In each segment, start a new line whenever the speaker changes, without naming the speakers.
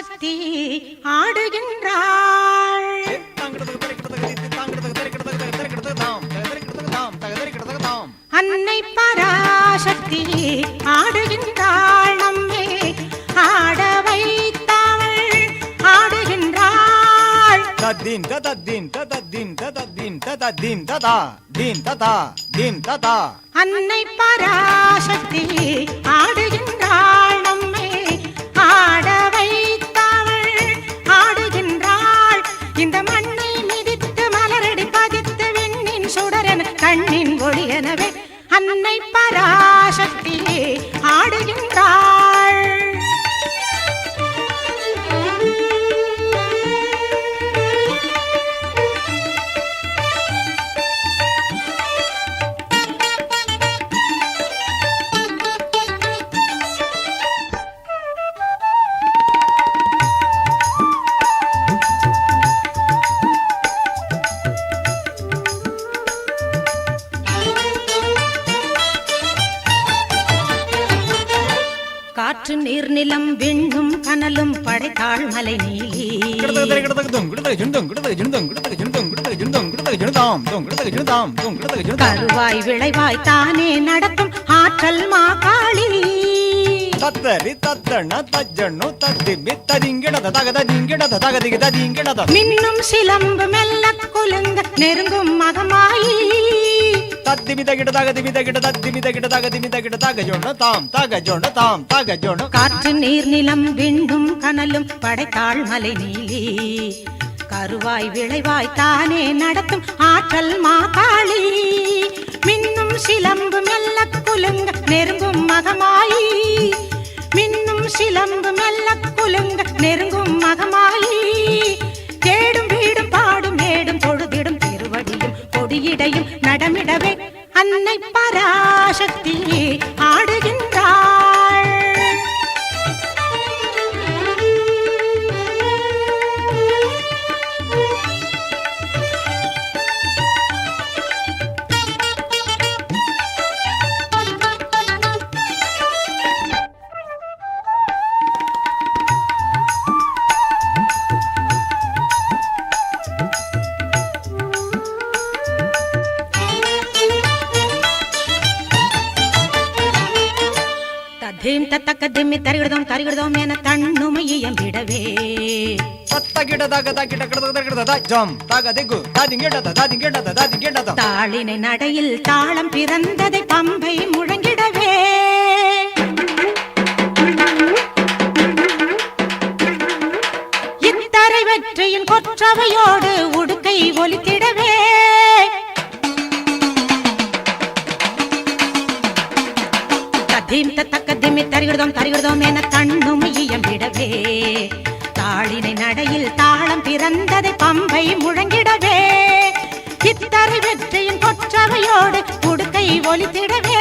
பராசக்தி ஆடுகின்றாள். அன்னை பராசக்தி ஆடுகின்றாள். நம்மை ஆட வைத்தவள் ஆடுகின்றாள்.
தத்தீம் தத்தீம் தத்தீம் தத்தீம் தத்தீம் ததா தீம் ததா தீம் ததா
அன்னை பராசக்தி ஆடுகின்றாள். கண்ணின் அன்னை பராசக்தி ஆடையும் காற்று நீர் நிலம் விண்ணும் கனலும் படைத்தாள் மலை நீலி. கருவாய் விளைவாய் தானே நடத்தும் ஆற்றல் மாகாளி
தத்தரி தத்தண்ண தஜ்ஜண்ணு தத்திமி ததிங்கிடத தகத திங்கிடத தகதிக ததிங்கிடத
மின்னும் சிலம்பு மெல்ல குலுங்க நெருங்கும் மகமாயி.
தத்திமி தகிட தகதிமி தகிட தத்திமி தகிட தகதிமி தகிட தகஜொண்ண தாம் தகஜொண்ண தாம் தகஜொண்ண
காற்று நீர் நிலம் விண்ணும் கனலும் படைத்தாள் மலை நீலி. கருவாய் விளைவாய் தானே நடத்தும் ஆற்றல் மாதாளி மின்னும் சிலம்பு மெல்ல குலுங்க நெருங்கும் மகமாயி. மின்னும் சிலம்பு மெல்ல குலுங்க நெருங்கும் மகமாயி. பராசக்தி ஆடுகின்றாள் தத்தீம் தத்தக்க திம்மி தருகிடுதோம் தருகிடுதோம் என
ததிங்கிடத ததிங்கிடத.
தாளினை நடையில் தாளம் பிறந்ததை பம்பை முழங்கிடவே. தத்தீம் தக்க திம்மி தருகிறதோம் தருகிறதோம் என தன்னுமையம் விடவே. தாளினை நடையில் தாளம் பிறந்ததை பம்பை முழங்கிடவே. இத்தரை வெற்றியின் கொற்றவையோடு உடுக்கை ஒலித்திடவே.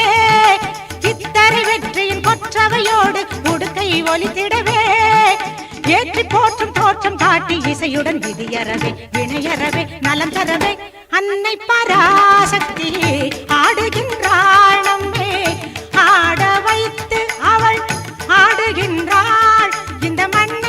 இத்தரை வெற்றியின் கொற்றவையோடு உடுக்கை ஒலித்திடவே. ஏற்றி போற்றும் தோற்றம் காட்டி இசையுடன் விதியறவே வினையறவே நலம் தரவே. அன்னை பராசக்தி ஆ என்றால் இந்த மண்ணை